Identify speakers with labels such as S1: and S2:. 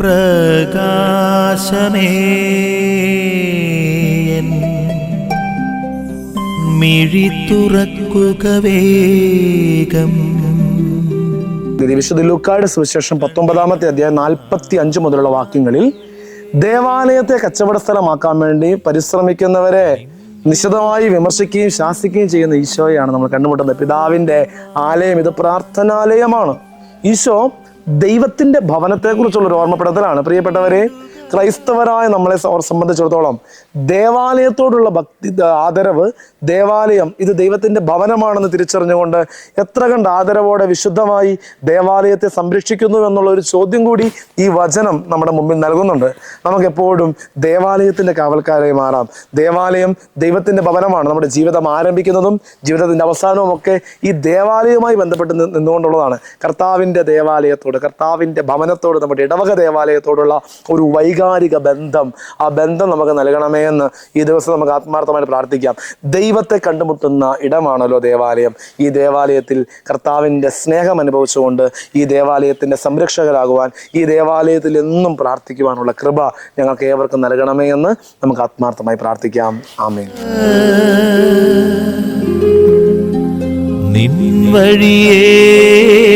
S1: പ്രകാശമേ. മിഴി
S2: വിശുദ്ധ ലൂക്കായുടെ സുവിശേഷം പത്തൊമ്പതാമത്തെ അധ്യായം നാൽപ്പത്തി അഞ്ച് മുതലുള്ള വാക്യങ്ങളിൽ ദേവാലയത്തെ കച്ചവട സ്ഥലമാക്കാൻ വേണ്ടി പരിശ്രമിക്കുന്നവരെ നിശിതമായി വിമർശിക്കുകയും ശാസിക്കുകയും ചെയ്യുന്ന ഈശോയാണ് നമ്മൾ കണ്ടുമുട്ടുന്നത്. പിതാവിന്റെ ആലയം ഇത് പ്രാർത്ഥനാലയമാണ്. ഈശോ ദൈവത്തിന്റെ ഭവനത്തെക്കുറിച്ചുള്ള ഒരു ഓർമ്മപ്പെടുത്തലാണ്. പ്രിയപ്പെട്ടവരെ ക്രൈസ്തവരായ നമ്മളെ സംബന്ധിച്ചിടത്തോളം ദേവാലയത്തോടുള്ള ഭക്തി ആദരവ് ദേവാലയം ഇത് ദൈവത്തിന്റെ ഭവനമാണെന്ന് തിരിച്ചറിഞ്ഞുകൊണ്ട് എത്ര കണ്ട് ആദരവോടെ വിശുദ്ധമായി ദേവാലയത്തെ സംരക്ഷിക്കുന്നു എന്നുള്ള ഒരു ചോദ്യം കൂടി ഈ വചനം നമ്മുടെ മുമ്പിൽ നൽകുന്നുണ്ട്. നമുക്ക് എപ്പോഴും ദേവാലയത്തിന്റെ കാവൽക്കാരായി മാറാം. ദേവാലയം ദൈവത്തിന്റെ ഭവനമാണ്. നമ്മുടെ ജീവിതം ആരംഭിക്കുന്നതും ജീവിതത്തിന്റെ അവസാനവും ഒക്കെ ഈ ദേവാലയവുമായി ബന്ധപ്പെട്ട് നിന്നുകൊണ്ടുള്ളതാണ്. കർത്താവിന്റെ ദേവാലയത്തോട് കർത്താവിന്റെ ഭവനത്തോട് നമ്മുടെ ഇടവക ദേവാലയത്തോടുള്ള ഒരു വൈകാരിക ബന്ധം. ആ ബന്ധം നമുക്ക് നൽകണമേ എന്ന് ഈ ദിവസം നമുക്ക് ആത്മാർത്ഥമായിട്ട് പ്രാർത്ഥിക്കാം. ദൈവത്തെ കണ്ടുമുട്ടുന്ന ഇടമാണല്ലോ ദേവാലയം. ഈ ദേവാലയത്തിൽ കർത്താവിന്റെ സ്നേഹം അനുഭവിച്ചുകൊണ്ട് ഈ ദേവാലയത്തിന്റെ സംരക്ഷകരാകുവാൻ ഈ ദേവാലയത്തിൽ എന്നും പ്രാർത്ഥിക്കുവാനുള്ള കൃപ ഞങ്ങൾക്ക് ഏവർക്കും നൽകണമേ എന്ന് നമുക്ക് ആത്മാർത്ഥമായി പ്രാർത്ഥിക്കാം. ആമേൻ.
S1: നിൻ വഴിയേ